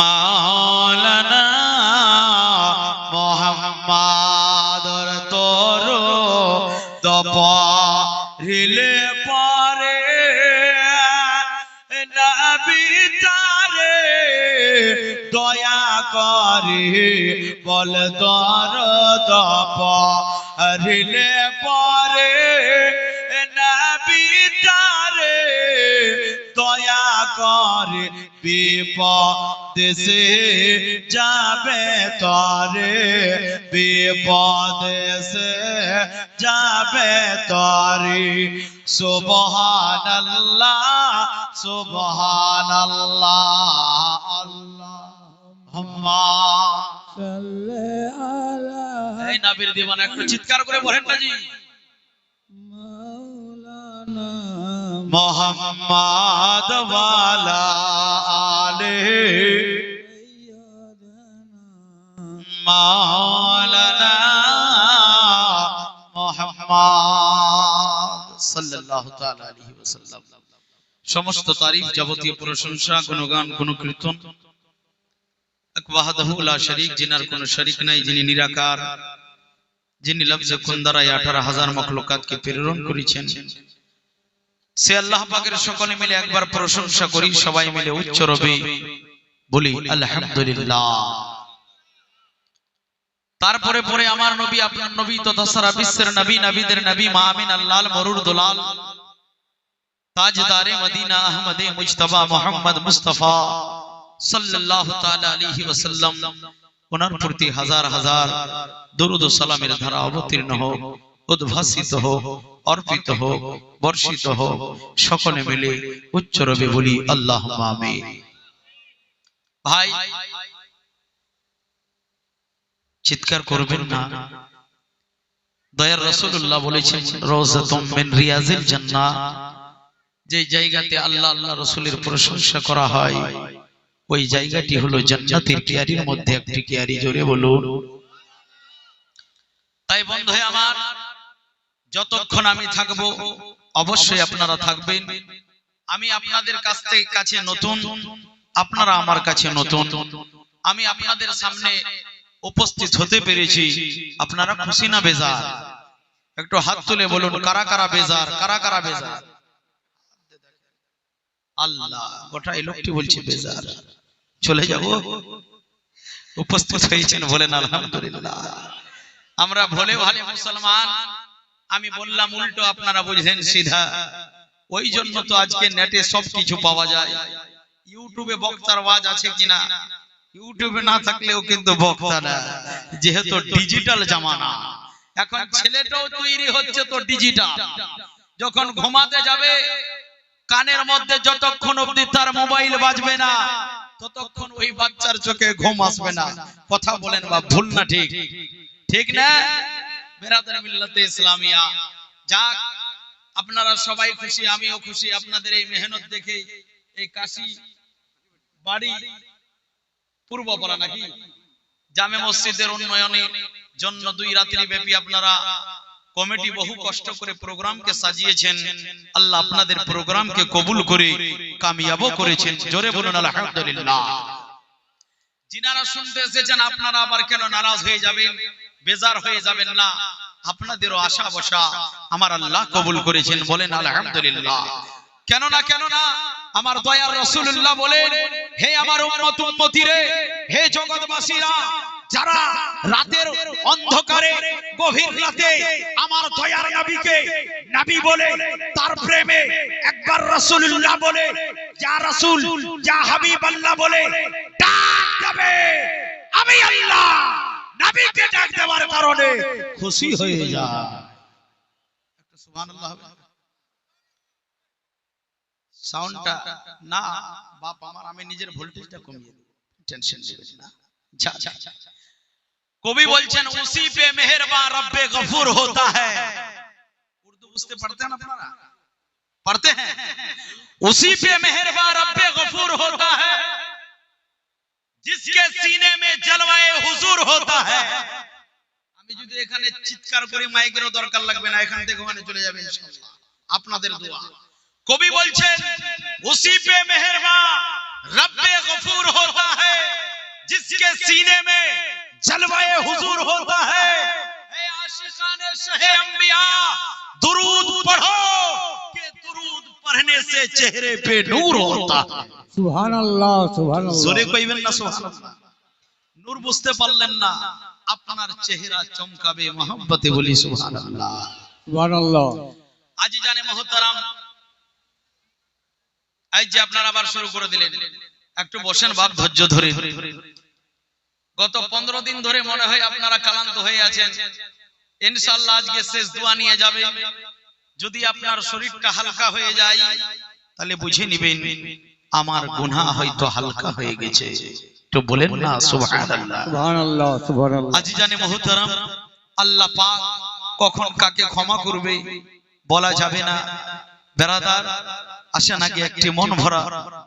মাওলানা মোহাম্মদর তোর দপারিলে পারে, নবী তারে দয়া করে বল তোর দপারিলে পারে, নবী তারে দয়া করে বিপদ সে যাবে তরে বিপদ সে যাবে তরে। সুবহান আল্লাহ সুবহান আল্লাহ এই নবীর দিবানা একটু চিৎকার করে বলেন না জি। মোহাম্মদ ওয়ালা আলে সমস্ত তারিফ যাবতীয় প্রশংসা গুণকীর্তন। এক ওয়াহদাহু লা শরীক জিনার কোনো শরীক নাই, যিনি নিরাকার, যিনি লফজে কোন দ্বারাই আঠারো হাজার মখলুকাতকে প্রেরণ করেছেন। সে আল্লাহ পাকের সকলে মিলে একবার প্রশংসা করি, সবাই মিলে উচ্চ রবে বলি, আলহামদুলিল্লাহ। তারপরে পরে আমার নবী আপনার নবী তথা সারা বিশ্বের নবী, নবীদের নবী, মা আমিন আল্লাহ মরুর দুলাল। তাজদারে মদিনা, আহমদে মুজতবা, মোহাম্মদ মুস্তাফা সাল্লাল্লাহু তাআলা আলাইহি ওয়াসাল্লাম। ওনার প্রতি হাজার হাজার দরুদ ও সালামের ধারা অবতীর্ণ হোক, উদ্ভাসিত হোক, অর্পিত হোক, বর্ষিত হোক, সকলে মিলে উচ্চ রবে বলি আল্লাহ আমিন। ভাই চিৎকার করবেন না। দয়ার রাসূলুল্লাহ বলেছেন মিন রিয়াজিল জান্নাহ। যে জায়গাতে আল্লাহ আল্লাহ রসুলের প্রশংসা করা হয় ওই জায়গাটি হলো জান্নাতের কিয়ারির মধ্যে একটি কিয়ারি জোরে বলুন। তাই বন্ধু আমার যতক্ষণ আমি থাকব অবশ্যই আপনারা থাকবেন। আমি আপনাদের কাছ থেকে কাছে নতুন আপনারা আমার কাছে নতুন। আমি আপনাদের সামনে উপস্থিত হতে পেরেছি। আপনারা খুশি না, বেজার? একটু হাত তুলে বলুন, কারা কারা বেজার, কারা কারা বেজার? আল্লাহ, গোটা এই লোকটি বলছে বেজার। চলে যাব? উপস্থিত হয়েছেন বলেন, আলহামদুলিল্লাহ। আমরা ভোলে ভালে মুসলমান, আমি বললাম উল্টো, আপনারা বুঝলেন সিধা। ওই জন্য তো আজকে নেটে সব কিছু পাওয়া যায়। ইউটিউবে বক্তার ওয়াজ আছে কিনা? ইউটিউবে না থাকলেও কিন্তু বক্তা না যেহেতু ডিজিটাল জামানা এখন ছেলেটাও তৈরি হচ্ছে তো ডিজিটাল যখন ঘুমাতে যাবে কানের মধ্যে যতক্ষণ অবধি তার মোবাইল বাজবে না ততক্ষণ ওই বাচ্চার চোখে ঘুম আসবে না। কথা বলেন বা ভুল না ঠিক? ঠিক? না? বেরাদার মিল্লাতে ইসলামিয়া। যাক আপনারা সবাই খুশি আমিও খুশি। আপনাদের এই মেহনত দেখে এই কাশি বাড়ি পূর্বপাড়া নাকি? জামে মসজিদের উন্নয়নের জন্য দুই রাত্রি ব্যাপী আপনারা কমিটি বহু কষ্ট করে প্রোগ্রামকে সাজিয়েছেন। আল্লাহ আপনাদের প্রোগ্রামকে কবুল করে কামিয়াবও করেছেন। জোরে বলুন, আলহামদুলিল্লাহ। যিনারা শুনতে এসেছেন, আপনারা আবার কেন নারাজ হয়ে যাবেন? বেজার হয়ে যাবেন না। আপনাদেরও আশা বসা আমার আল্লাহ কবুল করেছেন। বলেন, আলহামদুলিল্লাহ। কেন না কেন না আমার দয়ার রসুল্লাহ বলেন হে আমার উম্মত উম্মতি রে হে জগৎবাসীরা যারা রাতের অন্ধকারে গভীর রাতে আমার দয়ার নবীকে নবী বলে তার প্রেমে একবার রাসূলুল্লাহ বলে যা রাসূল যা হাবিব আল্লাহ বলে ডাক দেবে আমি আল্লাহ নাবিকে ডাক দেওয়ার কারণে খুশি হয়ে যা। সুবহানাল্লাহ সাউন্ডটা না বাপ আমার আমি নিজের ভোল্টেজটা কমিয়ে দেব টেনশন নেবেন না যা যা যা কবি বলছেন উসি পে মেহেরবান রব্বে গফুর होता है উর্দু বুঝতে পারতে हैं আপনারা पढ़ते हैं उसी पे मेहरबान रब्बे गफूर होता है जिसके सीने में जलवाए हुजूर होता है আমি যদি এখানে চিৎকার করি মাইকেরও দরকার লাগবে না এখান থেকে ওখানে চলে যাবে ইনশাআল্লাহ আপনাদের দোয়া কবি বলছেন উসি পে মেহেরবা রব্বে গফুর হোতা হ্যায় জিসকে সিনে মে জলওয়ে হুজুর হোতা হ্যায় হে আশিকান শহে انبیاء درود পড়ো কে درود পড়নে সে চেহারে পে নূর হোতা সুবহান আল্লাহ জোরে কইবেন না সুবহান নূর বুঝতে পারলেন না আপনার চেহারা চমকাবে মহব্বতে বলি সুবহান আল্লাহ আজি জানে মহতারাম আজ যে আপনারা আবার শুরু করে দিলেন। একটু বসেন বাপ ধৈর্য ধরে। গত পনেরো দিন ধরে মনে হয় আপনারা কালান্ত হয়ে আছেন। ইনশাল্লাহ আজকে শেষ দোয়া নিয়ে যাবে। যদি আপনার শরীরটা হালকা হয়ে যায় তাহলে বুঝে নিবেন আমার গুনাহ হয়তো হালকা হয়ে গেছে। তো বলেন না সুবহানাল্লাহ। সুবহান আল্লাহ সুবহান আজি জানে মহতারাম আল্লাহ পাক কখন কাকে ক্ষমা করবে বলা যাবে না। বেরাদার আসেন আগে একটি মন ভরা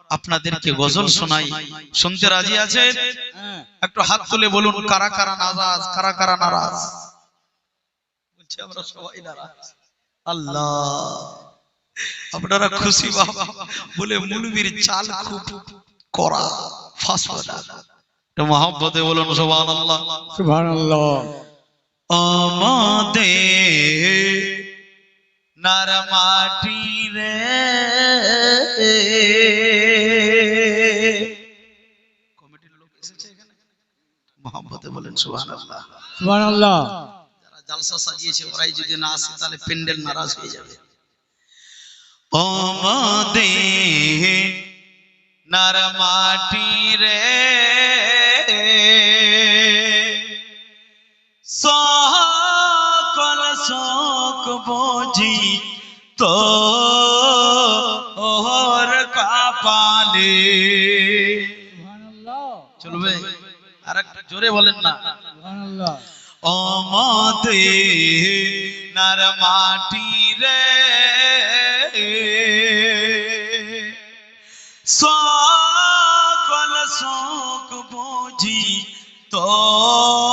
আপনাদেরকে গজল শোনাই। শুনতে রাজি আছেন? হ্যাঁ। একটু হাত তুলে বলুন কারা কারা নারাজ কারা কারা নারাজ? বলছি আমরা সবাই নারাজ। আল্লাহ আপনারা খুশি বাবা বলে মুলবির চাল খুব করা তো মহব্বতে বলুন সুবহানাল্লাহ। সুবহান আল্লাহ নারমাটি রে। কমিটির লোক এসেছে এখানে? মোহাম্মতে বলেন সুবহানাল্লাহ। সুবহান আল্লাহ যারা জালসা সাজিয়েছে ওরাই যদি না আসে তাহলে প্যান্ডেল নারাজ হয়ে যাবে। আমাদের নারমাটি রে। সকল শোক বুঝি তো ওর কাপালে। চলবে আর একটু জোরে বলেন না। অমতে নার মাটি রে। সকল শোক বুঝি তো।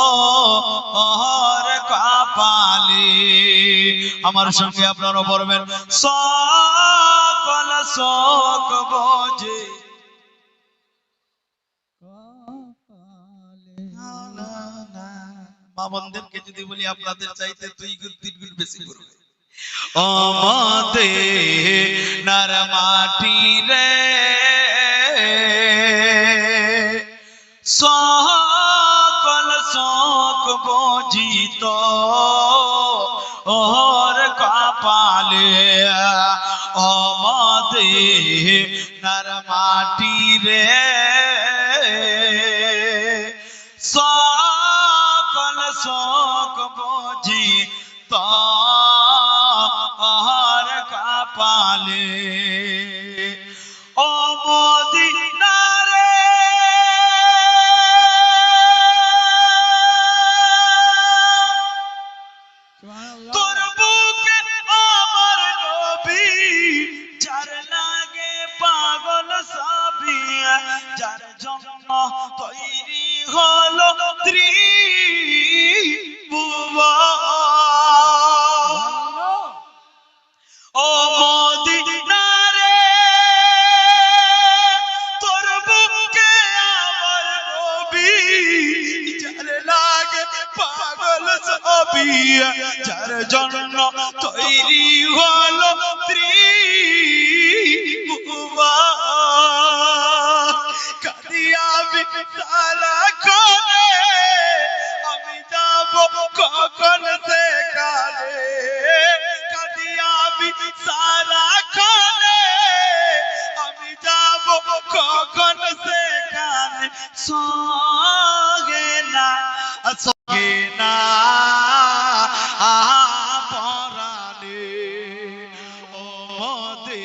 আমার সঙ্গে আপনারা বলবেন সকল শোক বুঝি। মা বোনদেরকে যদি বলি আপনাদের চাইতে দুই গুণ তিন গুণ বেশি করবে অমতে নার মাটি রে। সকল শোক বুঝিত। ওর কপালে অমতে নার মাটি রে সঙ্গে না সঙ্গে না পরানে ও দে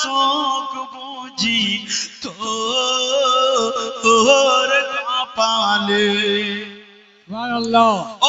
শোক বুঝি তোর কপালে। ও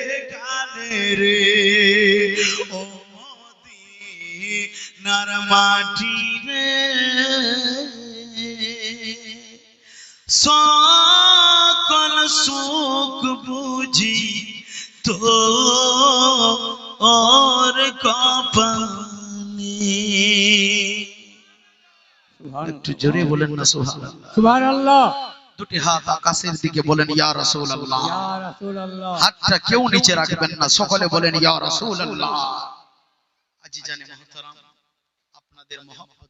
রে। ও মোদি নার মাটি রে। সকল সুখ বুঝি তো ওর কপালে। একটু জোরে বলেন না সুবহানাল্লাহ। সুবহানাল্লাহ। দুটি হাত আকাশের দিকে বলেন ইয়া রাসূলুল্লাহ। হাতটা কেউ নিচে রাখবেন না। সকলে বলেন ইয়া রাসূলুল্লাহ। আজি জানে মুহতারাম আপনাদের মহব্বত